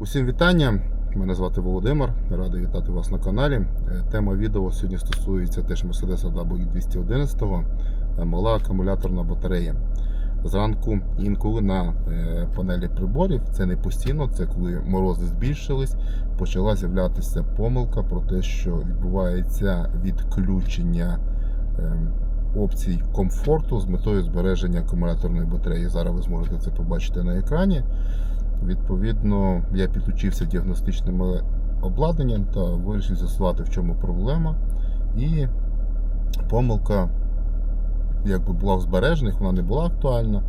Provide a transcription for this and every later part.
Усім вітання! Мене звати Володимир. Радий вітати вас на каналі. Е, Тема відео сьогодні стосується теж Mercedes W211, е, мала акумуляторна батарея. Зранку інколи на е, панелі приборів, це не постійно, це коли морози збільшились, почала з'являтися помилка про те, що відбувається відключення опцій комфорту з метою збереження акумуляторної батареї. Зараз ви зможете це побачити на екрані. Відповідно, я підключився діагностичним обладнанням та вирішив з'ясувати, в чому проблема. І помилка, якби була в збережених, вона не була актуальна,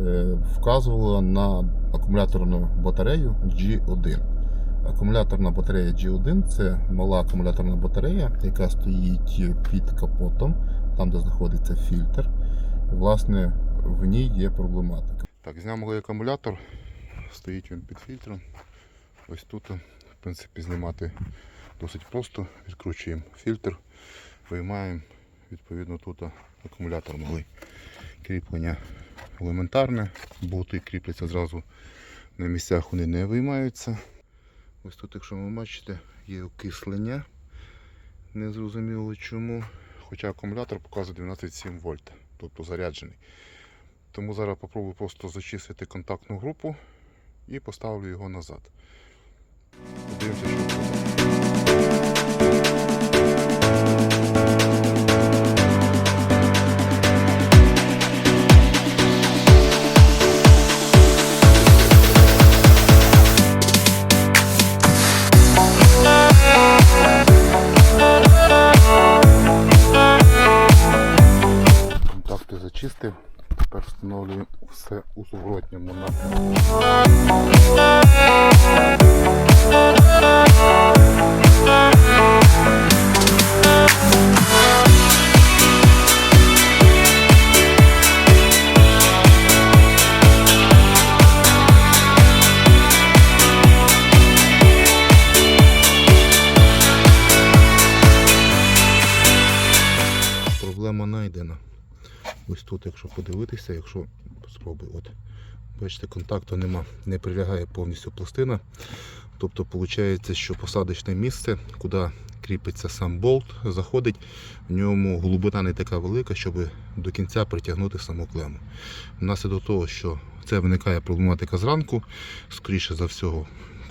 е, вказувала на акумуляторну батарею G1. Акумуляторна батарея G1 це мала акумуляторна батарея, яка стоїть під капотом, там де знаходиться фільтр. Власне, в ній є проблематика. Так, зняв малий акумулятор, стоїть він під фільтром. Ось тут, в принципі, знімати досить просто. Відкручуємо фільтр, виймаємо, відповідно, тут акумулятор малий. Кріплення елементарне, болти кріпляться зразу на місцях, вони не виймаються. Ось тут, якщо ви бачите, є окислення. Незрозуміло чому. Хоча акумулятор показує 12,7 вольт, тобто заряджений. Тому зараз попробую просто зачистити контактну групу і поставлю його назад. Подивимося, що встановлюємо все у зворотньому напрямку. Ось тут, якщо подивитися, якщо спробую, от бачите, контакту нема, не прилягає повністю пластина. Тобто виходить, що посадочне місце, куди кріпиться сам болт, заходить, в ньому глибина не така велика, щоб до кінця притягнути саму клему. Внаслідок того, що це виникає проблематика зранку, скоріше за всього,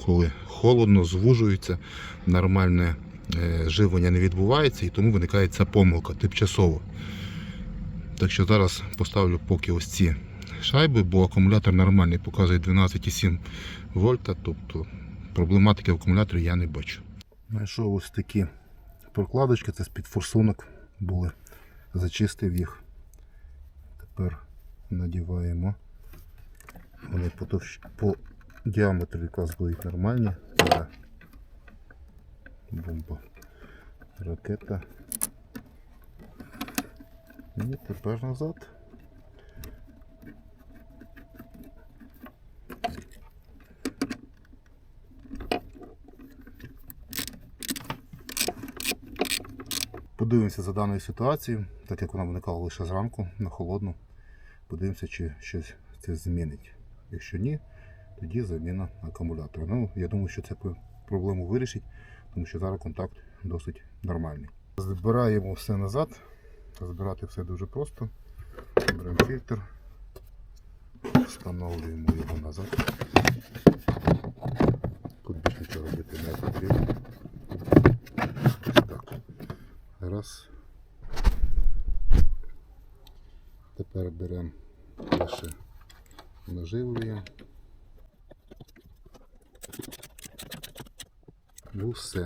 коли холодно, звужується, нормальне е, живлення не відбувається і тому виникає ця помилка тимчасово. Так що зараз поставлю поки ось ці шайби, бо акумулятор нормальний, показує 12,7 вольта, тобто проблематики в акумуляторі я не бачу. Знайшов ось такі прокладочки, це з-під форсунок були. Зачистив їх. Тепер надіваємо. Вони по, товщ... по діаметру якраз будуть нормальні. Бомба. Ракета. І тепер назад. Подивимося за даною ситуацією, так як вона виникала лише зранку на холодну. Подивимося, чи щось це змінить. Якщо ні, тоді заміна акумулятора. Ну, я думаю, що це проблему вирішить, тому що зараз контакт досить нормальний. Збираємо все назад. Збирати все дуже просто. Беремо фільтр, встановлюємо його назад. Тут більше нічого робити не потрібно. Так. Раз. Тепер беремо лише наживлюємо. Ну все.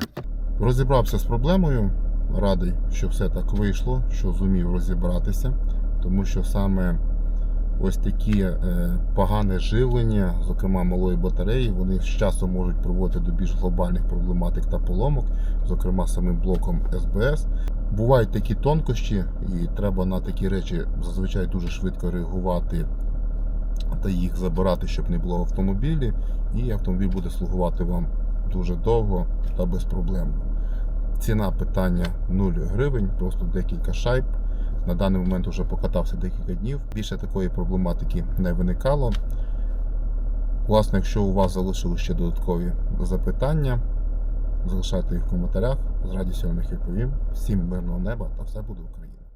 Розібрався з проблемою. Радий, що все так вийшло, що зумів розібратися, тому що саме ось такі е, погане живлення, зокрема малої батареї, вони з часом можуть приводити до більш глобальних проблематик та поломок, зокрема самим блоком СБС. Бувають такі тонкощі, і треба на такі речі зазвичай дуже швидко реагувати та їх забирати, щоб не було в автомобілі, і автомобіль буде слугувати вам дуже довго та безпроблемно. Ціна питання 0 гривень, просто декілька шайб. На даний момент вже покатався декілька днів. Більше такої проблематики не виникало. Власне, якщо у вас залишили ще додаткові запитання, залишайте їх в коментарях. З радістю вам їх відповім. Всім мирного неба та все буде Україна!